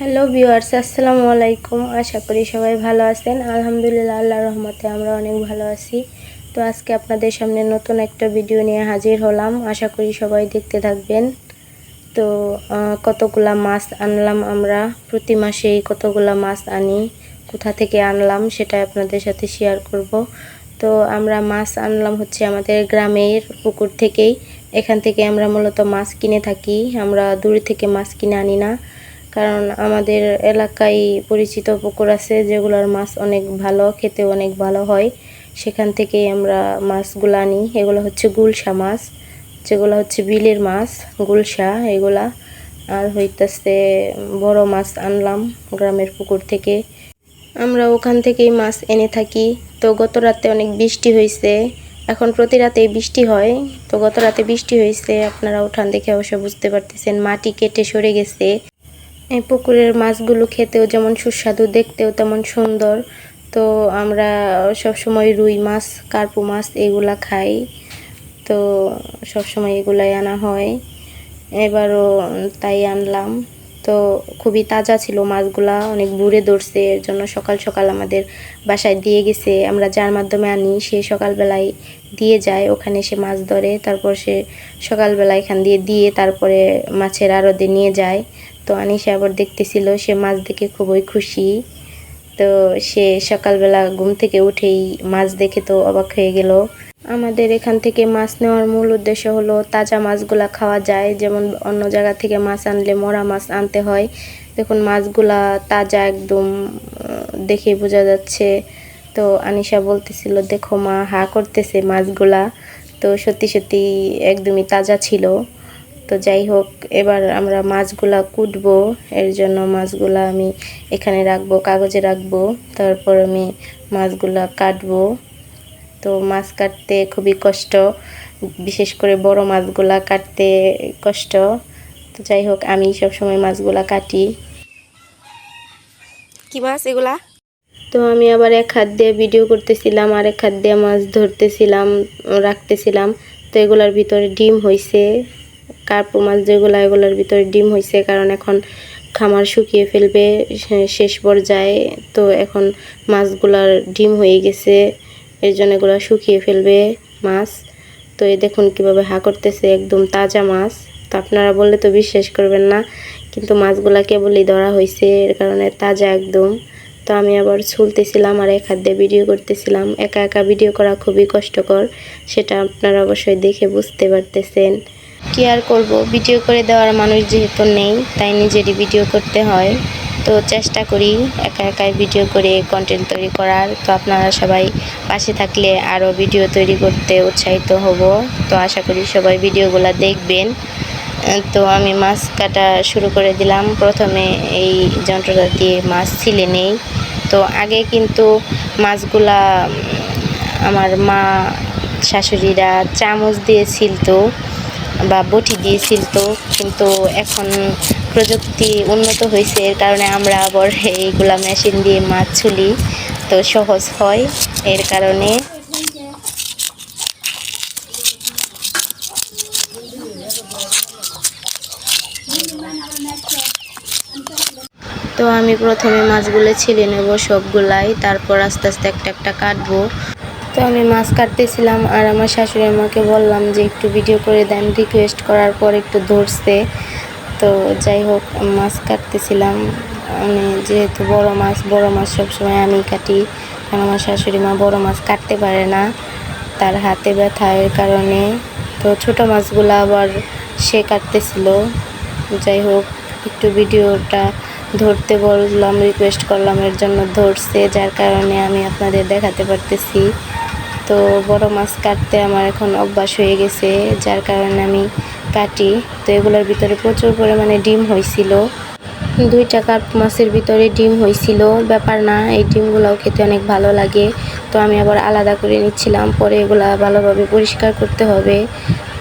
Hello viewers আসসালামু আলাইকুম আশা করি সবাই ভালো আছেন। আলহামদুলিল্লাহ, আল্লাহর রহমতে আমরা অনেক ভালো আছি। তো আজকে আপনাদের সামনে নতুন একটা ভিডিও নিয়ে হাজির হলাম। আশা করি সবাই দেখতে থাকবেন। তো কতগুলা মাছ আনলাম আমরা? প্রতি মাসেই কতগুলা মাছ আনি? কোথা থেকে আনলাম? সেটা আপনাদের সাথে শেয়ার করব। তো, আমরা মাছ আনলাম হচ্ছে আমাদের গ্রামের পুকুর থেকেই। এখান থেকে আমরা মূলত মাছ কিনে থাকি। আমরা দূর থেকে মাছ কিনে আনি না। কারণ আমাদের এলাকায় পরিচিত পুকুর আছে যেগুলোর মাছ অনেক ভালো খেতে অনেক ভালো হয়। সেখান থেকেই আমরা মাছগুলো আনি। এগুলো হচ্ছে গুলশা মাছ, যেগুলো হচ্ছে বিলের মাছ, গুলশা এগুলা। আর হইতেছে বড় মাছ আনলাম গ্রামের পুকুর থেকে। আমরা ওখান থেকেই মাছ এনে থাকি। তো গত রাতে অনেক বৃষ্টি হয়েছে এখন প্রতি রাতেই বৃষ্টি হয়। তো গত রাতে বৃষ্টি হয়েছে আপনারা উঠান দেখে অবশ্য বুঝতে পারতেছেন, মাটি কেটে সরে গেছে। এই পুকুরের মাছগুলো খেতেও যেমন সুস্বাদু, দেখতেও তেমন সুন্দর। তো আমরা সবসময় রুই মাছ, কার্পু মাছ এগুলা খাই। তো সবসময় এগুলাই আনা হয়। এবারও তাই আনলাম। তো খুবই তাজা ছিল মাছগুলা, অনেক বুড়ে ধরছে, এর জন্য সকাল সকাল আমাদের বাসায় দিয়ে গেছে। আমরা যার মাধ্যমে আনি, সে সকালবেলায় দিয়ে যায়, ওখানে সে মাছ ধরে, তারপর সে সকালবেলা এখান দিয়ে দিয়ে তারপরে মাছের আড়তে নিয়ে যায়। তো আনিসা আবার দেখতেছিল, সে মাছ দেখে খুবই খুশি। তো সে সকালবেলা ঘুম থেকে উঠেই মাছ দেখে তো অবাক হয়ে গেল। আমাদের এখান থেকে মাছ নেওয়ার মূল উদ্দেশ্য হলো তাজা মাছগুলা খাওয়া যায়। যেমন অন্য জায়গা থেকে মাছ আনলে মরা মাছ আনতে হয়। দেখুন, মাছগুলা তাজা একদম দেখে বোঝা যাচ্ছে। তো আনিশা বলতেছিল, দেখো মা, হা করতেছে মাছগুলা। তো সত্যি সত্যি একদমই তাজা ছিল। তো যাই হোক এবার আমরা মাছগুলা কুটবো। এর জন্য মাছগুলা আমি এখানে রাখব কাগজে রাখব। তারপর আমি মাছগুলা কাটবো। তো মাছ কাটতে খুবই কষ্ট বিশেষ করে বড় মাছগুলা কাটতে কষ্ট। তো যাই হোক আমি সবসময় মাছগুলা কাটি। কি মাছ এগুলা? তো আমি আবার এক হাত দিয়ে ভিডিও করতেছিলাম আর এক হাত দিয়ে মাছ ধরতেছিলাম রাখতেছিলাম। তো এগুলার ভিতরে ডিম হইছে। কার্পু মাছ যেগুলো, এগুলোর ভিতরে ডিম হয়েছে কারণ এখন খামার শুকিয়ে ফেলবে শেষ পর্যায়ে। তো এখন মাছগুলার ডিম হয়ে গেছে, এর জন্য এগুলো শুকিয়ে ফেলবে মাছ। তো এই দেখুন কীভাবে হা করতেছে, একদম তাজা মাছ। তো আপনারা বললে তো বিশ্বাস করবেন না, কিন্তু মাছগুলা কেবলই ধরা হয়েছে এর কারণে তাজা একদম। তো আমি আবার ছুলতেছিলাম আর এক হাত দিয়ে ভিডিও করতেছিলাম। একা একা ভিডিও করা খুবই কষ্টকর, সেটা আপনারা অবশ্যই দেখে বুঝতে পারতেছেন। কি আর করব? ভিডিও করে দেওয়ার মানুষ যেহেতু নেই, তাই নিজেরই ভিডিও করতে হয়। তো চেষ্টা করি একা একাই ভিডিও করে কন্টেন্ট তৈরি করার। তো আপনারা সবাই পাশে থাকলে আরও ভিডিও তৈরি করতে উৎসাহিত হব। তো আশা করি সবাই ভিডিওগুলো দেখবেন। তো আমি মাছ কাটা শুরু করে দিলাম। প্রথমে এই যন্ত্রটা দিয়ে মাছ ছিলে নেই। তো আগে কিন্তু মাছগুলা আমার মা, শাশুড়িরা চামচ দিয়ে ছিলতো বা বটি দিয়ে ছিলতো কিন্তু এখন প্রযুক্তি উন্নত হয়েছে, এর কারণে আমরা আবার এইগুলা মেশিন দিয়ে মাছ ছুলি, তো সহজ হয়, এর কারণে। তো আমি প্রথমে মাছগুলো ছিলে নেব সবগুলাই, তারপর আস্তে আস্তে একটা একটা কাটবো। তো আমি মাছ কাটতেছিলাম আর আমার শাশুড়ি আমাকে বললাম যে একটু ভিডিও করে দেন রিকোয়েস্ট করার পর একটু ধরছে। তো যাই হোক, মাছ কাটতেছিলাম। আমি যেহেতু বড় মাছ বড় মাছ সবসময় আমি কাটি। কারণ আমার শাশুড়ি মা বড় মাছ কাটতে পারে না। তার হাতে ব্যথা এর কারণে। তো ছোট মাছগুলো আবার সে কাটতেছিল। যাই হোক, একটু ভিডিওটা ধরতে বললাম রিকোয়েস্ট করলাম, এর জন্য ধরছে, যার কারণে আমি আপনাদের দেখাতে পারতেছি। তো বড় মাছ কাটতে আমার এখন অভ্যাস হয়ে গেছে, যার কারণে আমি কাটি। তো এগুলোর ভিতরে প্রচুর পরিমাণে ডিম হয়েছিল। দুইটা কাপ মাছের ভিতরে ডিম হয়েছিল, ব্যাপার না, এই ডিমগুলোও খেতে অনেক ভালো লাগে। তো আমি আবার আলাদা করে নিচ্ছিলাম, পরে এগুলা ভালোভাবে পরিষ্কার করতে হবে।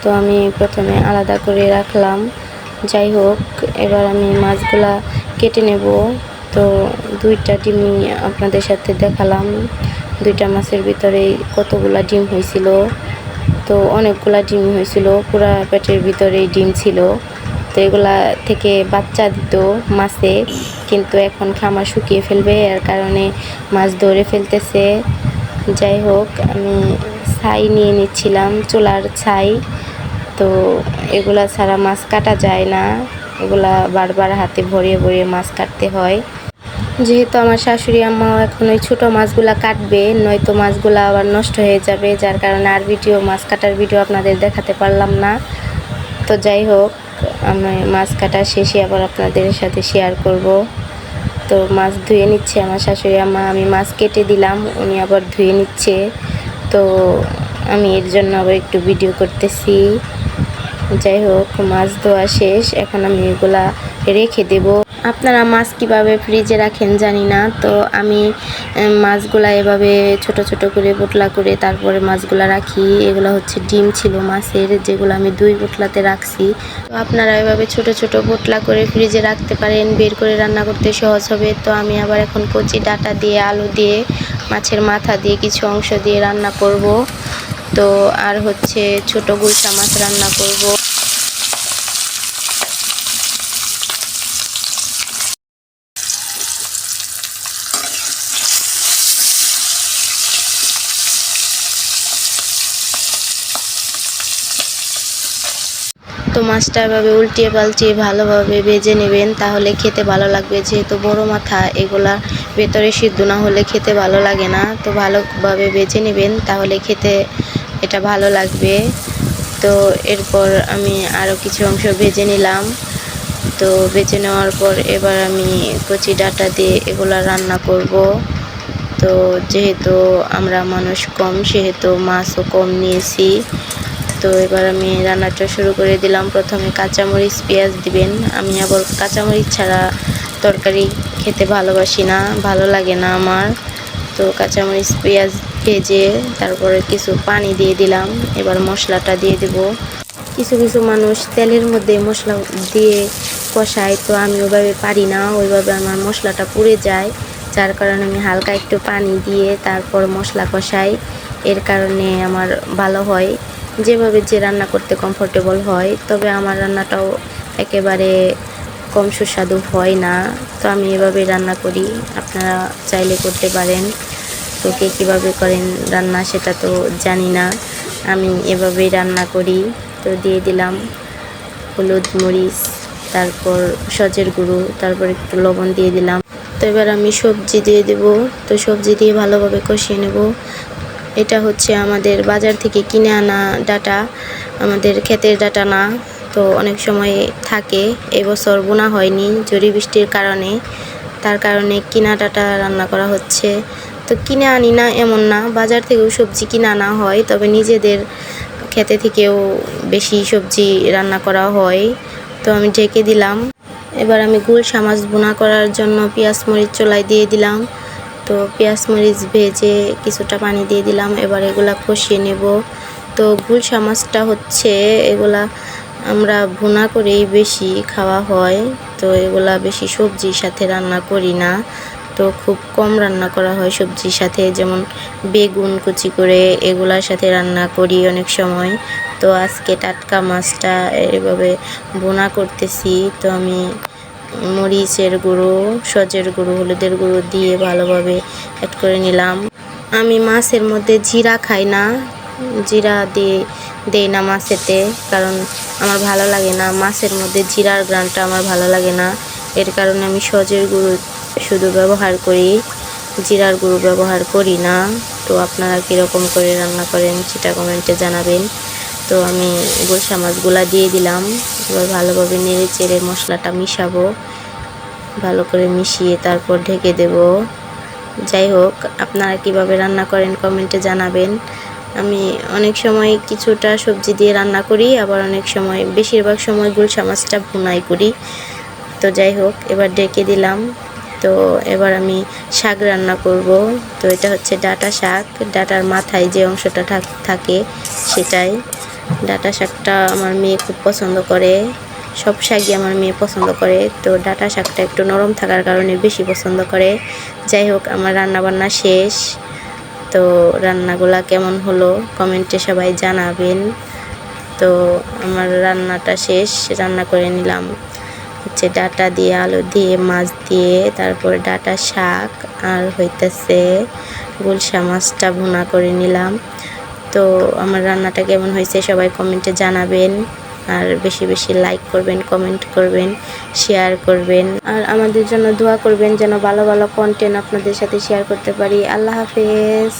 তো আমি প্রথমে আলাদা করে রাখলাম। যাই হোক, এবার আমি মাছগুলা কেটে নেব। তো দুইটা ডিমই আপনাদের সাথে দেখালাম। দুইটা মাছের ভিতরে কতগুলা ডিম হয়েছিল। তো অনেকগুলা ডিম হয়েছিল, পুরা পেটের ভিতরেই ডিম ছিল। তো এগুলা থেকে বাচ্চা দিত মাছে, কিন্তু এখন খামার শুকিয়ে ফেলবে, এর কারণে মাছ ধরে ফেলতেছে। যাই হোক, আমি ছাই নিয়ে নিচ্ছিলাম, চুলার ছাই। তো এগুলা ছাড়া মাছ কাটা যায় না, এগুলা বারবার হাতে ভরিয়ে ভরিয়ে মাছ কাটতে হয়। যেহেতু আমার শাশুড়ি আম্মাও এখন ওই ছোটো মাছগুলা কাটবে, নয়তো মাছগুলা আবার নষ্ট হয়ে যাবে, যার কারণে আর ভিডিও, মাছ কাটার ভিডিও আপনাদের দেখাতে পারলাম না। তো যাই হোক, আমি মাছ কাটা শেষে আবার আপনাদের সাথে শেয়ার করব। তো মাছ ধুয়ে নিচ্ছে আমার শাশুড়ি আম্মা, আমি মাছ কেটে দিলাম, উনি আবার ধুয়ে নিচ্ছে। তো আমি এর জন্য আবার একটু ভিডিও করতেছি। যাই হোক, মাছ ধোয়া শেষ, এখন আমি এগুলা রেখে দেব। আপনারা মাছ কীভাবে ফ্রিজে রাখেন জানি না, তো আমি মাছগুলা এভাবে ছোট ছোট করে, পোটলা করে তারপরে মাছগুলা রাখি। এগুলো হচ্ছে ডিম ছিল মাছের, যেগুলো আমি দুই পোটলাতে রাখছি। তো আপনারা এভাবে ছোট ছোট পোটলা করে ফ্রিজে রাখতে পারেন, বের করে রান্না করতে সহজ হবে। তো আমি আবার এখন কচি ডাটা দিয়ে, আলু দিয়ে, মাছের মাথা দিয়ে কিছু অংশ দিয়ে রান্না করব। তো আর হচ্ছে ছোট গুলশা মাছ রান্না করব তো মাছটা এভাবে উল্টিয়ে পাল্টিয়ে ভালোভাবে ভেজে নেবেন, তাহলে খেতে ভালো লাগবে। যেহেতু বড় মাথা, এগুলা ভেতরে সিদ্ধ না হলে খেতে ভালো লাগে না। তো ভালোভাবে ভেজে নেবেন, তাহলে খেতে এটা ভালো লাগবে। তো এরপর আমি আরও কিছু অংশ ভেজে নিলাম। তো বেছে নেওয়ার পর এবার আমি কচি ডাটা দিয়ে এগুলা রান্না করব। তো যেহেতু আমরা মানুষ কম, সেহেতু মাছও কম নিয়েছি। তো এবার আমি রান্নাটা শুরু করে দিলাম। প্রথমে কাঁচামরিচ, পেঁয়াজ দিবেন। আমি আবার কাঁচামরিচ ছাড়া তরকারি খেতে ভালোবাসি না, ভালো লাগে না আমার। তো কাঁচামরিচ, পেঁয়াজ ভেজে তারপরে কিছু পানি দিয়ে দিলাম। এবার মশলাটা দিয়ে দেব। কিছু কিছু মানুষ তেলের মধ্যে মশলা দিয়ে কষায়, তো আমি ওইভাবে পারি না। ওইভাবে আমার মশলাটা পুড়ে যায়। যার কারণে আমি হালকা একটু পানি দিয়ে তারপর মশলা কষাই। এর কারণে আমার ভালো হয়। যেভাবে যে রান্না করতে কমফোর্টেবল হয়, তবে আমার রান্নাটাও একেবারে কম সুস্বাদু হয় না। তো আমি এভাবে রান্না করি। আপনারা চাইলে করতে পারেন। তো কে কীভাবে করেন রান্না সেটা তো জানি না। আমি এভাবেই রান্না করি। তো দিয়ে দিলাম হলুদ মরিচ, তারপর সজের গুঁড়ো, তারপর একটু লবণ দিয়ে দিলাম। তো এবার আমি সবজি দিয়ে দেব। তো সবজি দিয়ে ভালোভাবে কষিয়ে নেব। এটা হচ্ছে আমাদের বাজার থেকে কিনে আনা ডাটা, আমাদের ক্ষেতের ডাটা না। তো অনেক সময় থাকে, এবছর বোনা হয়নি ঝড়ি বৃষ্টির কারণে। তার কারণে কিনা ডাটা রান্না করা হচ্ছে। তো কিনে আনি না এমন না, বাজার থেকেও সবজি কিনে আনা হয়, তবে নিজেদের খেতে থেকেও বেশি সবজি রান্না করা হয়। তো আমি ঢেকে দিলাম। এবার আমি গুলশা সামাজ বোনা করার জন্য পেঁয়াজ মরিচ চোলাই দিয়ে দিলাম। তো পেঁয়াজ মরিচ ভেজে কিছুটা পানি দিয়ে দিলাম, এবার এগুলা কষিয়ে নেব। তো গুলশা মাছটা হচ্ছে এগুলা আমরা ভুনা করেই বেশি খাওয়া হয়, তো এগুলা বেশি সবজির সাথে রান্না করি না। তো খুব কম রান্না করা হয় সবজির সাথে, যেমন বেগুন কুচি করে এগুলার সাথে রান্না করি অনেক সময়। তো আজকে টাটকা মাছটা এভাবে বোনা করতেছি, তো আমি মরিচের গুঁড়ো, সজের গুঁড়ো, হলুদের গুঁড়ো দিয়ে ভালোভাবে অ্যাড করে নিলাম। আমি মাছের মধ্যে জিরা খাই না। জিরা দিয়ে দেই না মাছেতে, কারণ আমার ভালো লাগে না। মাছের মধ্যে জিরার গ্রানটা আমার ভালো লাগে না। এর কারণে আমি সজের গুঁড়ো শুধু ব্যবহার করি, জিরার গুঁড়ো ব্যবহার করি না। তো আপনারা কীরকম করে রান্না করেন সেটা কমেন্টে জানাবেন। তো আমি গোসা মাছগুলা দিয়ে দিলাম। এবার ভালোভাবে নেড়ে চেড়ে মশলাটা মিশাবো। ভালো করে মিশিয়ে তারপর ঢেকে দেব। যাই হোক, আপনারা কীভাবে রান্না করেন কমেন্টে জানাবেন। আমি অনেক সময় কিছুটা সবজি দিয়ে রান্না করি, আবার অনেক সময় বেশিরভাগ সময় গুলশা মাছটা ভুনাই করি। তো যাই হোক, এবার ডেকে দিলাম। তো এবার আমি শাক রান্না করব। তো এটা হচ্ছে ডাটা শাক। ডাটার মাথায় যে অংশটা থাক- থাকে সেটাই। ডাটা শাকটা আমার মেয়ে খুব পছন্দ করে, সব শাকই আমার মেয়ে পছন্দ করে, তো ডাটা শাকটা একটু নরম থাকার কারণে বেশি পছন্দ করে। যাই হোক, আমার রান্না বান্না শেষ। তো রান্নাগুলা কেমন হলো কমেন্টে সবাই জানাবেন। তো আমার রান্নাটা শেষ, রান্না করে নিলাম। হচ্ছে ডাটা দিয়ে, আলু দিয়ে, মাছ দিয়ে, তারপরে ডাটা শাক, আর হইতেছে গুলশা মাছটা ভুনা করে নিলাম। তো আমার রান্নাটা কেমন হয়েছে সবাই কমেন্টে জানাবেন। আর বেশি বেশি লাইক করবেন কমেন্ট করবেন শেয়ার করবেন। আর আমাদের জন্য দোয়া করবেন যেন ভালো ভালো কন্টেন্ট আপনাদের সাথে শেয়ার করতে পারি। আল্লাহ হাফেজ।